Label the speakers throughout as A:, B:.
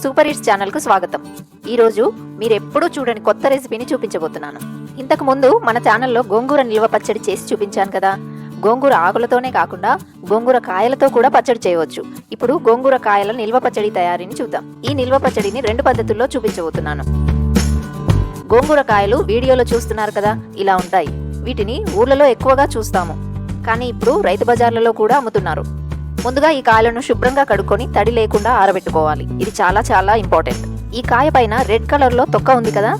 A: Super hits ఛానల్కు స్వాగతం. ఈరోజు మీరెప్పుడూ చూడని కొత్త రెసిపీని చూపించబోతున్నాను. ఇంతకు ముందు మన ఛానల్లో గోంగూర నిల్వ పచ్చడి చేసి చూపించాను కదా. గోంగూర ఆకులతోనే కాకుండా గోంగూర కాయలతో కూడా పచ్చడి చేయవచ్చు. ఇప్పుడు గోంగూర కాయల నిల్వ పచ్చడి తయారీని చూద్దాం. ఈ నిల్వ పచ్చడిని రెండు పద్ధతుల్లో చూపించబోతున్నాను. గోంగూర కాయలు వీడియోలో చూస్తున్నారు కదా ఇలా ఉంటాయి. వీటిని ఊర్లలో ఎక్కువగా చూస్తాము. కానీ ఇప్పుడు రైతు బజార్లలో కూడా అమ్ముతున్నారు. ముందుగా ఈ కాయలను శుభ్రంగా కడుక్కొని తడి లేకుండా ఆరబెట్టుకోవాలి. ఇది చాలా చాలా ఇంపార్టెంట్. ఈ కాయ పైన రెడ్ కలర్లో తొక్క ఉంది కదా?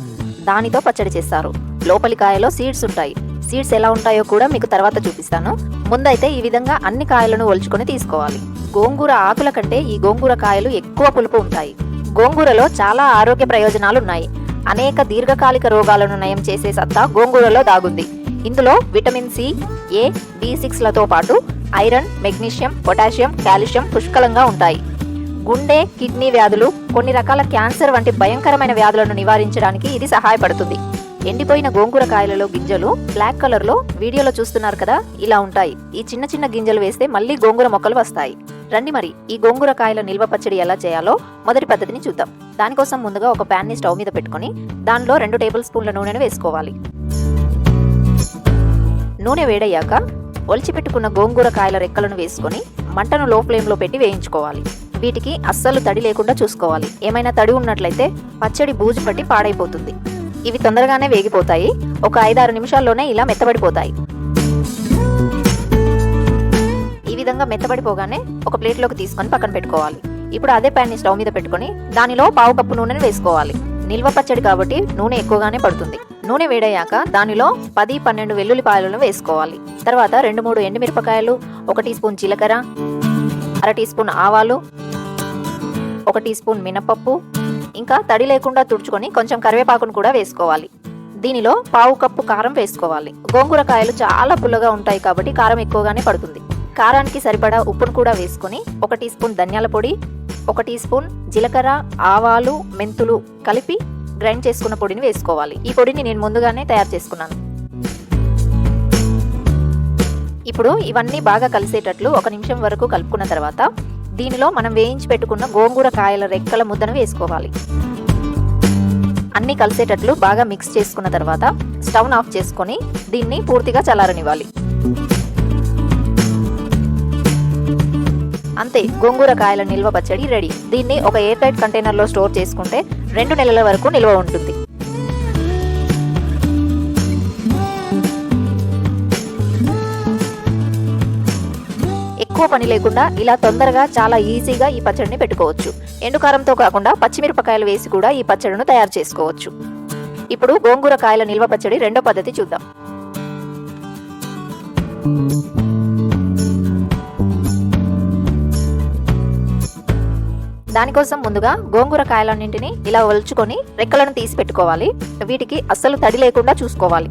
A: దానితో పచ్చడి చేస్తారు. లోపలి కాయలో సీడ్స్ ఉంటాయి. సీడ్స్ ఎలా ఉంటాయో కూడా మీకు తర్వాత చూపిస్తాను. ముందైతే ఈ విధంగా అన్ని కాయలను ఒలుచుకొని తీసుకోవాలి. గోంగూర ఆకుల కంటే ఈ గోంగూర కాయలు ఎక్కువ పులుపు ఉంటాయి. గోంగూరలో చాలా ఆరోగ్య ప్రయోజనాలు ఉన్నాయి. అనేక దీర్ఘకాలిక రోగాలను నయం చేసే సత్తా గోంగూరలో దాగుంది. ఇందులో విటమిన్ సి ఏ బి సిక్స్లతో పాటు ఐరన్ మెగ్నీషియం పొటాషియం కాల్షియం పుష్కలంగా ఉంటాయి. గుండె కిడ్నీ వ్యాధులు కొన్ని రకాల క్యాన్సర్ వంటి భయంకరమైన వ్యాధులను నివారించడానికి ఇది సహాయపడుతుంది. ఎండిపోయిన గోంగూర కాయలలో గింజలు బ్లాక్ కలర్లో వీడియోలో చూస్తున్నారు కదా ఇలా ఉంటాయి. ఈ చిన్న చిన్న గింజలు వేస్తే మళ్ళీ గోంగూర మొక్కలు వస్తాయి. రండి మరి ఈ గోంగూర కాయల నిల్వ పచ్చడి ఎలా చేయాలో మొదటి పద్ధతిని చూద్దాం. దానికోసం ముందుగా ఒక ప్యాన్ని స్టవ్ మీద పెట్టుకొని దానిలో రెండు టేబుల్ స్పూన్ల నూనెను వేసుకోవాలి. నూనె వేడయ్యాక ఒలిచిపెట్టుకున్న గోంగూర కాయల రెక్కలను వేసుకొని మంటను లో ఫ్లేమ్లో పెట్టి వేయించుకోవాలి. వీటికి అస్సలు తడి లేకుండా చూసుకోవాలి. ఏమైనా తడి ఉన్నట్లయితే పచ్చడి బూజు పట్టి పాడైపోతుంది. ఇవి తొందరగానే వేగిపోతాయి. ఒక ఐదారు నిమిషాల్లోనే ఇలా మెత్తబడిపోతాయి. ఈ విధంగా మెత్తబడిపోగానే ఒక ప్లేట్లోకి తీసుకొని పక్కన పెట్టుకోవాలి. ఇప్పుడు అదే ప్యాన్ని స్టవ్ మీద పెట్టుకొని దానిలో పావు కప్పు నూనెను వేసుకోవాలి. నిల్వ పచ్చడి కాబట్టి నూనె ఎక్కువగానే పడుతుంది. నూనె వేడయ్యాక దానిలో పది పన్నెండు వెల్లుల్లిపాయలను వేసుకోవాలి. తర్వాత రెండు మూడు ఎండుమిరపకాయలు ఒక టీ స్పూన్ జీలకర్ర అర టీ స్పూన్ ఆవాలు ఒక టీ స్పూన్ మినపప్పు ఇంకా తడి లేకుండా తుడుచుకొని కొంచెం కరివేపాకును కూడా వేసుకోవాలి. దీనిలో పావు కప్పు కారం వేసుకోవాలి. గోంగూర కాయలు చాలా పుల్లగా ఉంటాయి కాబట్టి కారం ఎక్కువగానే పడుతుంది. కారానికి సరిపడా ఉప్పును కూడా వేసుకొని ఒక టీ స్పూన్ ధనియాల పొడి ఒక టీ స్పూన్ జీలకర్ర ఆవాలు మెంతులు కలిపి గ్రైండ్ చేసుకున్న పొడిని వేసుకోవాలి. ఈ పొడిని నేను ముందుగానే తయారు చేసుకున్నాను. ఇప్పుడు ఇవన్నీ బాగా కలిసేటట్లు ఒక నిమిషం వరకు కలుపుకున్న తర్వాత దీనిలో మనం వేయించి పెట్టుకున్న గోంగూర కాయల రెక్కల ముద్దను వేసుకోవాలి. అన్నీ కలిసేటట్లు బాగా మిక్స్ చేసుకున్న తర్వాత స్టవ్ ఆఫ్ చేసుకొని దీన్ని పూర్తిగా చల్లారనివ్వాలి. అంతే గోంగూర కాయల నిల్వ పచ్చడి రెడీ. దీన్ని ఒక ఎయిర్ టైట్ కంటైనర్లో స్టోర్ చేసుకుంటే రెండు నెలల వరకు నిల్వ ఉంటుంది. ఎక్కువ పని లేకుండా ఇలా తొందరగా చాలా ఈజీగా ఈ పచ్చడిని పెట్టుకోవచ్చు. ఎండుకారంతో కాకుండా పచ్చిమిరపకాయలు వేసి కూడా ఈ పచ్చడిను తయారు చేసుకోవచ్చు. ఇప్పుడు గోంగూర కాయల నిల్వ పచ్చడి రెండో పద్ధతి చూద్దాం. దానికోసం ముందుగా గోంగూర కాయలన్నింటినీ ఇలా ఒలుచుకొని రెక్కలను తీసి పెట్టుకోవాలి. వీటికి అస్సలు తడి లేకుండా చూసుకోవాలి.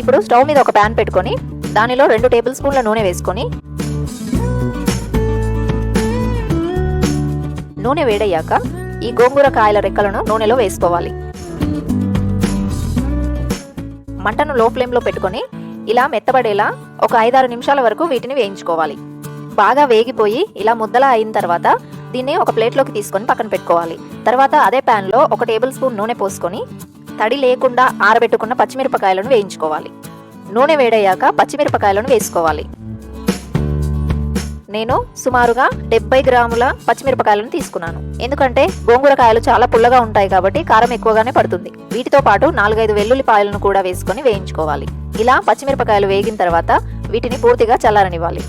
A: ఇప్పుడు స్టవ్ మీద ఒక ప్యాన్ పెట్టుకొని దానిలో రెండు టేబుల్ స్పూన్ల నూనె వేసుకొని నూనె వేడయ్యాక ఈ గోంగూర కాయల రెక్కలను నూనెలో వేసుకోవాలి. మంటను లో ఫ్లేమ్లో పెట్టుకొని ఇలా మెత్తబడేలా ఒక ఐదారు నిమిషాల వరకు వీటిని వేయించుకోవాలి. బాగా వేగిపోయి ఇలా ముద్దలా అయిన తర్వాత దీన్ని ఒక ప్లేట్లోకి తీసుకొని పక్కన పెట్టుకోవాలి. తర్వాత అదే ప్యాన్లో ఒక టేబుల్ స్పూన్ నూనె పోసుకొని తడి లేకుండా ఆరబెట్టుకున్న పచ్చిమిరపకాయలను వేయించుకోవాలి. నూనె వేడయ్యాక పచ్చిమిరపకాయలను వేసుకోవాలి. నేను సుమారుగా డెబ్బై గ్రాముల పచ్చిమిరపకాయలను తీసుకున్నాను. ఎందుకంటే గోంగూర కాయలు చాలా పుల్లగా ఉంటాయి కాబట్టి కారం ఎక్కువగానే పడుతుంది. వీటితో పాటు నాలుగైదు వెల్లుల్లిపాయలను కూడా వేసుకొని వేయించుకోవాలి. ఇలా పచ్చిమిరపకాయలు వేగిన తర్వాత వీటిని పూర్తిగా చల్లారనివ్వాలి.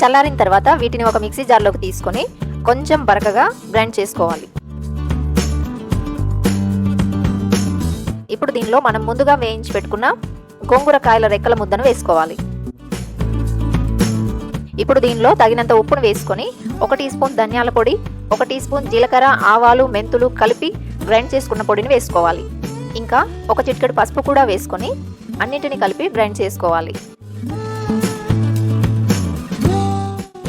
A: చల్లారిన తర్వాత వీటిని ఒక మిక్సీ జార్లోకి తీసుకొని కొంచెం బరకగా గ్రైండ్ చేసుకోవాలి. ఇప్పుడు దీనిలో మనం ముందుగా వేయించి పెట్టుకున్న గోంగూర కాయల రెక్కల ముద్దను వేసుకోవాలి. ఇప్పుడు దీనిలో తగినంత ఉప్పును వేసుకొని ఒక టీ స్పూన్ ధనియాల పొడి ఒక టీ స్పూన్ జీలకర్ర ఆవాలు మెంతులు కలిపి గ్రైండ్ చేసుకున్న పొడిని వేసుకోవాలి. ఇంకా ఒక చిటికెడు పసుపు కూడా వేసుకొని అన్నిటిని కలిపి గ్రైండ్ చేసుకోవాలి.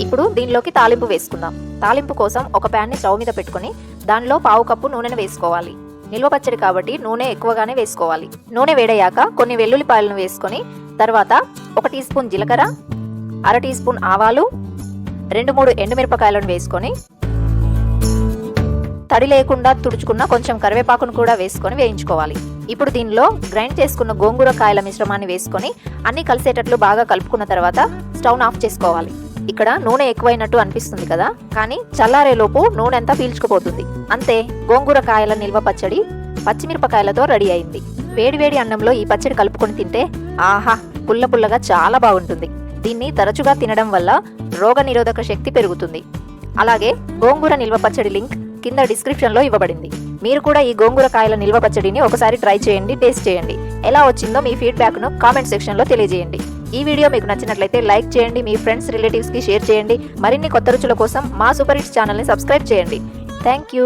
A: ఇప్పుడు దీనిలోకి తాలింపు వేసుకుందాం. తాలింపు కోసం ఒక ప్యాన్ని స్టవ్ మీద పెట్టుకొని దానిలో పావు కప్పు నూనెను వేసుకోవాలి. నిల్వ పచ్చడి కాబట్టి నూనె ఎక్కువగానే వేసుకోవాలి. నూనె వేడయ్యాక కొన్ని వెల్లుల్లిపాయలను వేసుకొని తర్వాత ఒక టీ స్పూన్ జీలకర్ర అర టీ స్పూన్ ఆవాలు రెండు మూడు ఎండుమిరపకాయలను వేసుకొని తడి లేకుండా తుడుచుకున్న కొంచెం కరివేపాకును కూడా వేసుకొని వేయించుకోవాలి. ఇప్పుడు దీనిలో గ్రైండ్ చేసుకున్న గోంగూర కాయల మిశ్రమాన్ని వేసుకొని అన్ని కలిసేటట్లు బాగా కలుపుకున్న తర్వాత స్టవ్ ఆఫ్ చేసుకోవాలి. ఇక్కడ నూనె ఎక్కువైనట్టు అనిపిస్తుంది కదా? కానీ చల్లారేలోపు నూనె అంతా పీల్చుకుపోతుంది. అంతే గోంగూర కాయల నిల్వ పచ్చడి పచ్చిమిరపకాయలతో రెడీ అయింది. వేడివేడి అన్నంలో ఈ పచ్చడి కలుపుకొని తింటే ఆహా పుల్ల పుల్లగా చాలా బాగుంటుంది. దీన్ని తరచుగా తినడం వల్ల రోగ నిరోధక శక్తి పెరుగుతుంది. అలాగే గోంగూర నిల్వ పచ్చడి లింక్ కింద డిస్క్రిప్షన్లో ఇవ్వబడింది. మీరు కూడా ఈ గోంగూర కాయల నిల్వ పచ్చడిని ఒకసారి ట్రై చేయండి టేస్ట్ చేయండి. ఎలా వచ్చిందో మీ ఫీడ్బ్యాక్ను కామెంట్ సెక్షన్లో తెలియజేయండి. ఈ వీడియో మీకు నచ్చినట్లయితే లైక్ చేయండి మీ ఫ్రెండ్స్ రిలేటివ్స్కి షేర్ చేయండి. మరిన్ని కొత్త రుచుల కోసం మా సూపర్ హిట్స్ ఛానల్ని సబ్స్క్రైబ్ చేయండి. Thank you.